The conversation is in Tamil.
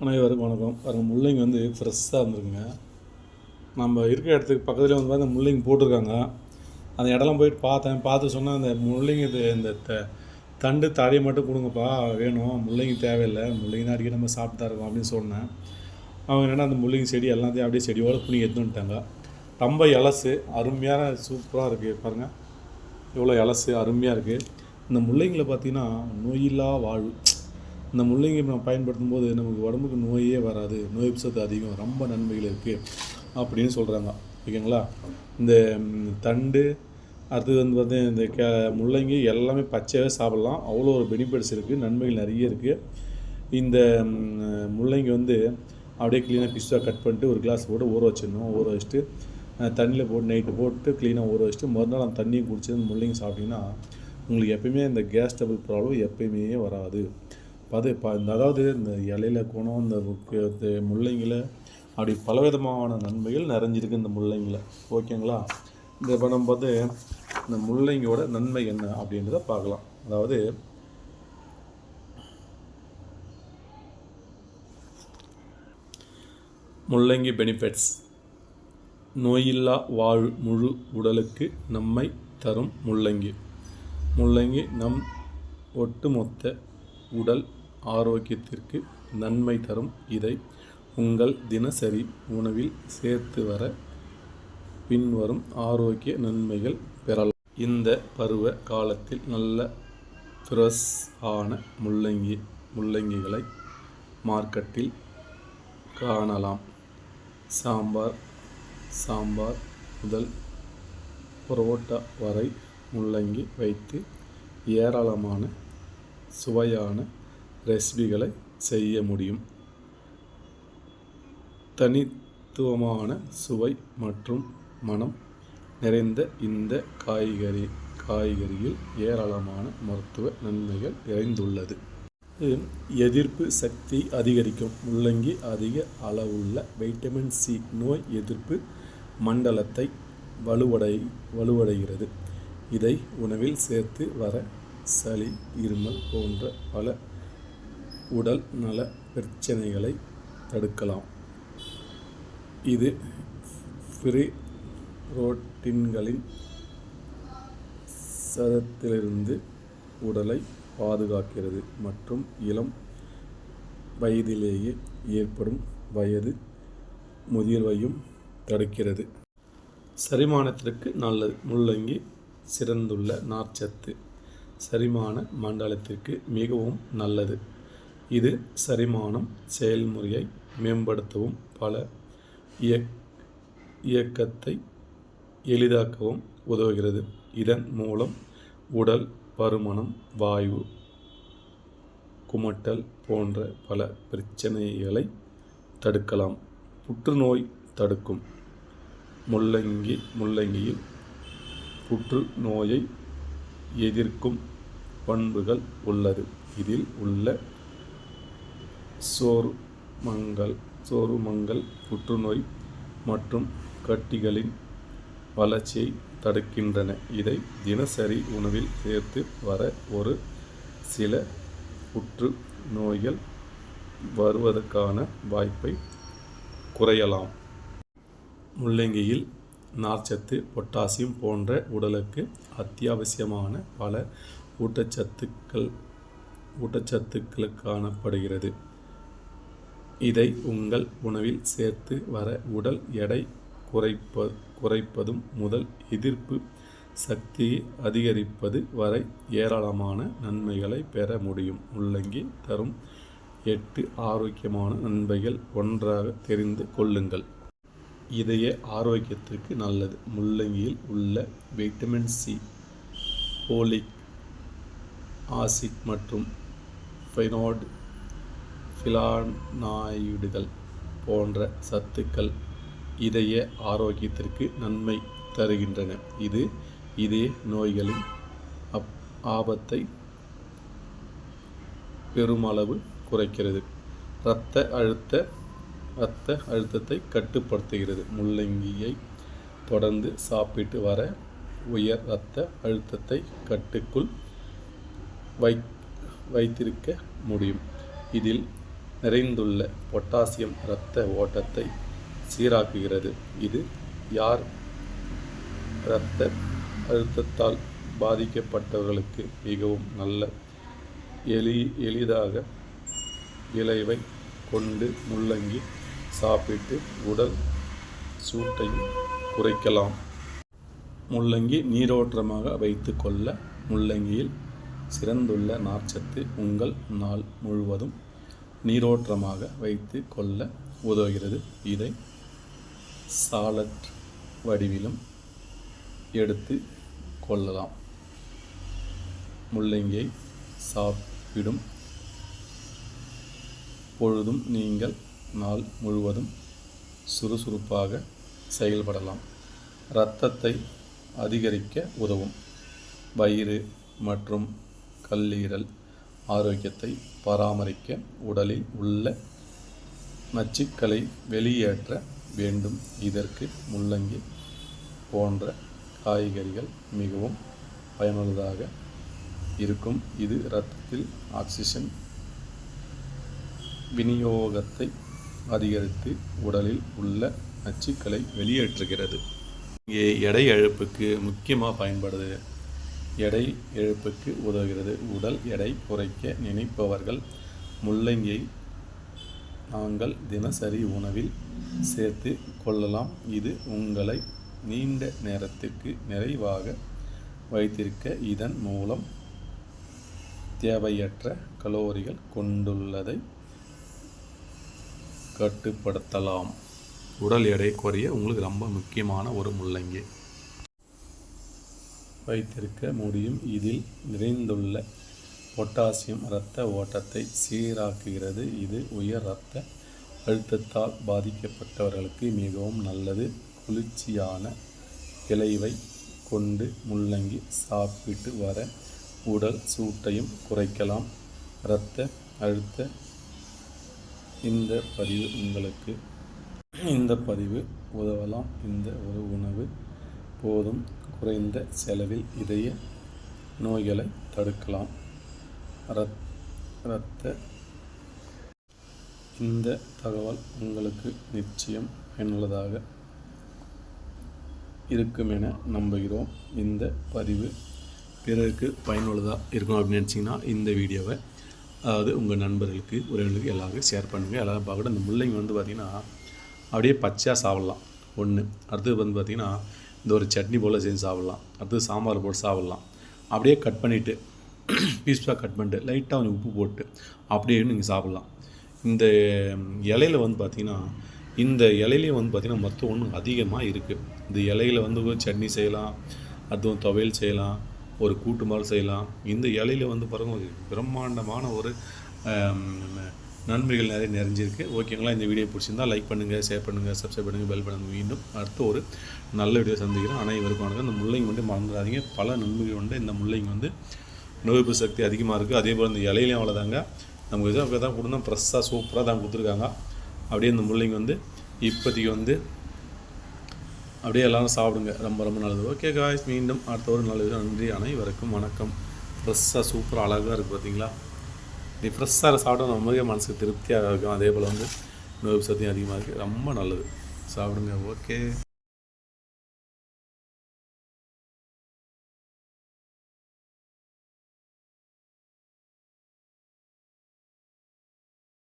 அனைவருக்கும் வணக்கம். பாருங்க முள்ளங்கி வந்து ஃப்ரெஷ்ஷாக இருந்திருக்குங்க நம்ம இருக்கிற இடத்துக்கு பக்கத்தில் வந்து பார்த்தா முள்ளங்கி போட்டிருக்காங்க. அந்த இடம்லாம் போயிட்டு பார்த்தேன். பார்த்து சொன்னால் அந்த முள்ளங்கி இது இந்த த தண்டு தழையை மட்டும் கொடுங்கப்பா வேணும். முள்ளங்கி தேவையில்லை. முள்ளங்கி தான் அடிக்கடி நம்ம சாப்பிட்டு தான் இருக்கோம் அப்படின்னு சொன்னேன். அவங்க என்னென்னா அந்த முள்ளங்கி செடி எல்லாத்தையும் அப்படியே செடியோடு புனி எடுத்துட்டாங்க ரொம்ப இலசு அருமையான சூப்பராக இருக்குது பாருங்கள் எவ்வளோ இலசு அருமையாக இருக்குது இந்த முள்ளங்கியில் பார்த்தீங்கன்னா நோயில்லா வாழ்வு இந்த முள்ளங்கி நம்ம பயன்படுத்தும் போது நமக்கு உடம்புக்கு நோயே வராது நோய் சத்து அதிகம் ரொம்ப நன்மைகள் இருக்குது அப்படின்னு சொல்கிறாங்க ஓகேங்களா? இந்த தண்டு அடுத்தது வந்து பார்த்தீங்கன்னா இந்த கே முள்ளங்கி எல்லாமே பச்சையாகவே சாப்பிட்லாம். அவ்வளோ ஒரு பெனிஃபிட்ஸ் இருக்குது நன்மைகள் நிறைய இருக்குது இந்த முள்ளங்கி வந்து அப்படியே க்ளீனாக பிஸ்டாக கட் பண்ணிட்டு ஒரு கிளாஸ் போட்டு ஊற வச்சிடணும். ஊற வச்சுட்டு தண்ணியில் போட்டு நைட்டு போட்டு க்ளீனாக ஊற வச்சுட்டு மறுநாள் அந்த தண்ணியை குடிச்சு முள்ளங்கி சாப்பிட்டிங்கன்னா உங்களுக்கு எப்பயுமே இந்த கேஸ் டபுள் ப்ராப்ளம் எப்பயுமே வராது. பது இப்போ அதாவது இந்த இலையில குணம் இந்த முள்ளைங்களை முள்ளங்கியில் அப்படி பலவிதமான நன்மைகள் நிறைஞ்சிருக்கு இந்த முள்ளங்கியில் ஓகேங்களா? இந்த இப்போ நம்ம வந்து இந்த முள்ளங்கியோட நன்மை என்ன அப்படின்றத பார்க்கலாம். அதாவது முள்ளங்கி பெனிஃபிட்ஸ் நோயில்லா வாழ் முழு உடலுக்கு நம்மை தரும் முள்ளங்கி. முள்ளங்கி நம் ஒட்டுமொத்த உடல் ஆரோக்கியத்திற்கு நன்மை தரும். இதை உங்கள் தினசரி உணவில் சேர்த்து வர பின்வரும் ஆரோக்கிய நன்மைகள் பெறலாம். இந்த பருவ காலத்தில் நல்ல ஃப்ரெஷ் ஆன முள்ளங்கி முள்ளங்கிகளை மார்க்கெட்டில் காணலாம். சாம்பார் சாம்பார் முதல் புரோட்டா வரை முள்ளங்கி வைத்து ஏராளமான சுவையான ரெசிபிகளை செய்ய முடியும். தனித்துவமான சுவை மற்றும் மனம் நிறைந்த இந்த காய்கறி காய்கறியில் ஏராளமான மருத்துவ நன்மைகள் நிறைந்துள்ளது. எதிர்ப்பு சக்தி அதிகரிக்கும். முள்ளங்கி அதிக அளவுள்ள வைட்டமின் சி நோய் எதிர்ப்பு மண்டலத்தை வலுவடை வலுவடைகிறது. இதை உணவில் சேர்த்து வர சளி இருமல் போன்ற பல உடல் நல பிரச்சனைகளை தடுக்கலாம். இது ஃப்ரீ புரோட்டீன்களின் சதத்திலிருந்து உடலை பாதுகாக்கிறது மற்றும் இளம் வயதிலேயே ஏற்படும் வயது முதிர்வையும் தடுக்கிறது. செரிமானத்திற்கு நல்லது முள்ளங்கி சிறந்துள்ள நார்ச்சத்து செரிமான மண்டலத்திற்கு மிகவும் நல்லது. இது செரிமானம் செயல்முறையை மேம்படுத்தவும் பல இயக் இயக்கத்தை எளிதாக்கவும் உதவுகிறது. இதன் மூலம் உடல் பருமனம் வாயு குமட்டல் போன்ற பல பிரச்சனைகளை தடுக்கலாம். புற்றுநோய் தடுக்கும். முள்ளங்கி முள்ளங்கியில் புற்றுநோயை எதிர்க்கும் பண்புகள் உள்ளது. இதில் உள்ள சோறு மங்கள் சோறு மங்கள் புற்றுநோய் மற்றும் கட்டிகளின் வளர்ச்சியை தடுக்கின்றன. இதை தினசரி உணவில் சேர்த்து வர ஒரு சில புற்று நோய்கள் வருவதற்கான வாய்ப்பை குறையலாம். முள்ளங்கியில் நார்ச்சத்து பொட்டாசியம் போன்ற உடலுக்கு அத்தியாவசியமான பல ஊட்டச்சத்துக்கள் ஊட்டச்சத்துக்கள் காணப்படுகிறது இதை உங்கள் உணவில் சேர்த்து வர உடல் எடை குறைப்ப குறைப்பதும் முதல் எதிர்ப்பு சக்தியை அதிகரிப்பது வரை ஏராளமான நன்மைகளை பெற முடியும். முள்ளங்கி தரும் எட்டு ஆரோக்கியமான நன்மைகள் ஒன்றாக தெரிந்து கொள்ளுங்கள். இதய ஆரோக்கியத்திற்கு நல்லது. முள்ளங்கியில் உள்ள வைட்டமின் சி போலிக் ஆசிட் மற்றும் ஃபைனாய்டு ஃபிலானாய்டுகள் போன்ற சத்துக்கள் இதய ஆரோக்கியத்திற்கு நன்மை தருகின்றன. இது இதய நோய்களின் அப் ஆபத்தை பெருமளவு குறைக்கிறது. இரத்த அழுத்த இரத்த அழுத்தத்தை கட்டுப்படுத்துகிறது. முள்ளங்கியை தொடர்ந்து சாப்பிட்டு வர உயர் இரத்த அழுத்தத்தை கட்டுக்குள் வை வைத்திருக்க முடியும். இதில் நிறைந்துள்ள பொட்டாசியம் இரத்த ஓட்டத்தை சீராக்குகிறது. இது யார் இரத்த அழுத்தத்தால் பாதிக்கப்பட்டவர்களுக்கு மிகவும் நல்ல எளி எளிதாக விளைவை கொண்டு முள்ளங்கி சாப்பிட்டு உடல் சூட்டையும் குறைக்கலாம். முள்ளங்கி நீரோட்டமாக வைத்து கொள்ள முள்ளங்கியில் சிறந்துள்ள நார்ச்சத்து உங்கள் நாள் முழுவதும் நீரோற்றமாக வைத்து கொள்ள உதவுகிறது. இதை சாலட் வடிவிலும் எடுத்து கொள்ளலாம். முள்ளங்கியை சாப்பிடும் பொழுதும் நீங்கள் நாள் முழுவதும் சுறுசுறுப்பாக செயல்படலாம். இரத்தத்தை அதிகரிக்க உதவும். வயிறு மற்றும் கல்லீரல் ஆரோக்கியத்தை பராமரிக்க உடலில் உள்ள நச்சுக்களை வெளியேற்ற வேண்டும். இதற்கு முள்ளங்கி போன்ற காய்கறிகள் மிகவும் பயனுள்ளதாக இருக்கும். இது இரத்தத்தில் ஆக்சிஜன் விநியோகத்தை அதிகரித்து உடலில் உள்ள நச்சுக்களை வெளியேற்றுகிறது. இங்கே எடை இழப்புக்கு முக்கியமாக பயன்படுது. எடை இழப்புக்கு உதவுகிறது. உடல் எடை குறைக்க நினைப்பவர்கள் முள்ளங்கியை நாங்கள் தினசரி உணவில் சேர்த்து கொள்ளலாம். இது உங்களை நீண்ட நேரத்திற்கு நிறைவாக வைத்திருக்க இதன் மூலம் தேவையற்ற கலோரிகள் கொண்டுள்ளதை கட்டுப்படுத்தலாம். உடல் எடை குறைய உங்களுக்கு ரொம்ப முக்கியமான ஒரு முள்ளங்கி. வைத்திருக்க முடியும். இதில் நிறைந்துள்ள பொட்டாசியம் இரத்த ஓட்டத்தை சீராக்குகிறது. இது உயர் இரத்த அழுத்தத்தால் பாதிக்கப்பட்டவர்களுக்கு மிகவும் நல்லது. குளிர்ச்சியான விளைவை கொண்டு முள்ளங்கி சாப்பிட்டு வர உடல் சூட்டையும் குறைக்கலாம். இரத்த அழுத்த இந்த பதிவு உங்களுக்கு இந்த பதிவு உதவலாம். இந்த ஒரு உணவு போதும் குறைந்த செலவில் இதய நோய்களை தடுக்கலாம். இரத் இரத்த இந்த தகவல் உங்களுக்கு நிச்சயம் பயனுள்ளதாக இருக்கும் என நம்புகிறோம். இந்த பதிவு பிறருக்கு பயனுள்ளதாக இருக்கும் அப்படின்னு நினச்சிங்கன்னா இந்த வீடியோவை அதாவது உங்கள் நண்பர்களுக்கு உறவினர்களுக்கு எல்லாருக்கும் ஷேர் பண்ணுங்கள் எல்லாரும் பார்க்கட்டும். இந்த முள்ளைங்க வந்து பார்த்திங்கன்னா அப்படியே பச்சையாக சாப்பிட்லாம். ஒன்று அடுத்தது வந்து பார்த்திங்கன்னா இந்த ஒரு சட்னி போல் செஞ்சு சாப்பிட்லாம். அடுத்து சாம்பார் போட்டு சாப்பிட்லாம். அப்படியே கட் பண்ணிவிட்டு பீஸ்பாக கட் பண்ணிட்டு லைட்டாக கொஞ்சம் உப்பு போட்டு அப்படியே நீங்கள் சாப்பிட்லாம். இந்த இலையில வந்து பார்த்திங்கன்னா இந்த இலையிலையும் வந்து பார்த்திங்கன்னா மொத்தம் ஒன்று அதிகமாக இருக்குது இந்த இலையில வந்து சட்னி செய்யலாம் அதுவும் துவையல் செய்யலாம் ஒரு கூட்டு மாதிரி செய்யலாம். இந்த இலையில வந்து பாருங்க பிரம்மாண்டமான ஒரு நன்மைகள் நிறைய நிறைஞ்சிருக்கு. ஓகேங்களா இந்த வீடியோ பிடிச்சிருந்தா லைக் பண்ணுங்கள் ஷேர் பண்ணுங்கள் சப்ஸ்கிரைப் பண்ணுங்கள் பெல் பண்ணுங்கள் மீண்டும் அடுத்து ஒரு நல்ல வீடியோ சந்திக்கிறேன். அனைவருக்கும் வணக்கம். இந்த முள்ளைங்க வந்து மறந்துடாதீங்க. பல நன்மைகள் உண்டு. இந்த முள்ளைங்க வந்து நோய்ப்பு சக்தி அதிகமாக இருக்குது அதே போல் இந்த இலையிலையும் அவ்வளோதாங்க நமக்கு இதாக தான் கொடுத்தா ஃப்ரெஷ்ஷாக சூப்பராக தான் கொடுத்துருக்காங்க. அப்படியே இந்த முள்ளைங்க வந்து இப்போதைக்கு வந்து அப்படியே எல்லாரும் சாப்பிடுங்க. ரொம்ப ரொம்ப நல்லது. ஓகே காய்ஸ் மீண்டும் அடுத்த ஒரு நல்ல வீடியோ நன்றி. அனைவருக்கும் வணக்கம். ஃப்ரெஷ்ஷாக சூப்பராக அழகாக இருக்குது பார்த்தீங்களா நீ ஃப்ரெஷ்ஷாக சாப்பிட்டா நமக்கே மனசுக்கு திருப்தியாக இருக்கும். அதே போல் வந்து நோய் சக்தியும் அதிகமாக இருக்குது ரொம்ப நல்லது. சாப்பிடுங்க ஓகே